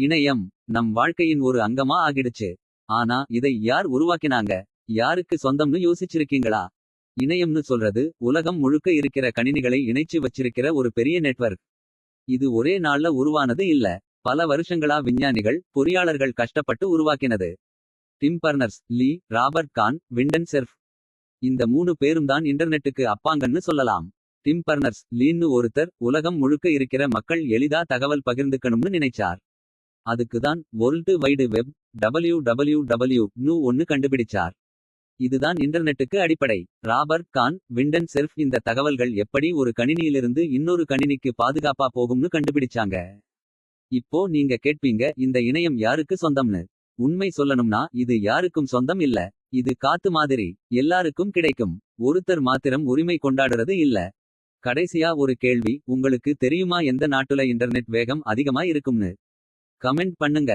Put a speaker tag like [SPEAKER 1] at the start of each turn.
[SPEAKER 1] இணையம் நம் வாழ்க்கையின் ஒரு அங்கமா ஆகிடுச்சு. ஆனா இதை யார் உருவாக்கினாங்க? யாருக்கு சொந்தம்னு யோசிச்சிருக்கீங்களா? இணையம்னு சொல்றது உலகம் முழுக்க இருக்கிற கணினிகளை இணைச்சு வச்சிருக்கிற ஒரு பெரிய நெட்வொர்க். இது ஒரே நாள்ல உருவானது இல்ல. பல வருஷங்களா விஞ்ஞானிகள் பொறியாளர்கள் கஷ்டப்பட்டு உருவாக்கினது. Tim Berners Lee Robert Kahn Vinton Cerf. இந்த மூணு பேரும் தான் இன்டர்நெட்டுக்கு அப்பாங்கன்னு சொல்லலாம். டிம் பர்னர்ஸ் லீன்னு ஒருத்தர் உலகம் முழுக்க இருக்கிற மக்கள் எளிதா தகவல் பகிர்ந்துக்கணும்னு நினைச்சார். அதுக்கு தான் world wide web W W W நூ ஒன்னு கண்டுபிடிச்சார். இதுதான் இன்டர்நெட்டுக்கு அடிப்படை. ராபர்ட் கான் விண்டன் செர்ஃப் இந்த தகவல்கள் எப்படி ஒரு கணினியிலிருந்து இன்னொரு கணினிக்கு பாதுகாப்பா போகும்னு கண்டுபிடிச்சாங்க. இப்போ நீங்க கேட்பீங்க இந்த இணையம் யாருக்கு சொந்தம்னு. உண்மை சொல்லணும்னா இது யாருக்கும் சொந்தம் இல்ல. இது காத்து மாதிரி எல்லாருக்கும் கிடைக்கும். ஒருத்தர் மாத்திரம் உரிமை கொண்டாடுறது இல்ல. கடைசியா ஒரு கேள்வி உங்களுக்கு தெரியுமா எந்த நாட்டுல இன்டர்நெட் வேகம் அதிகமா இருக்கும்னு? கமெண்ட் பண்ணுங்க.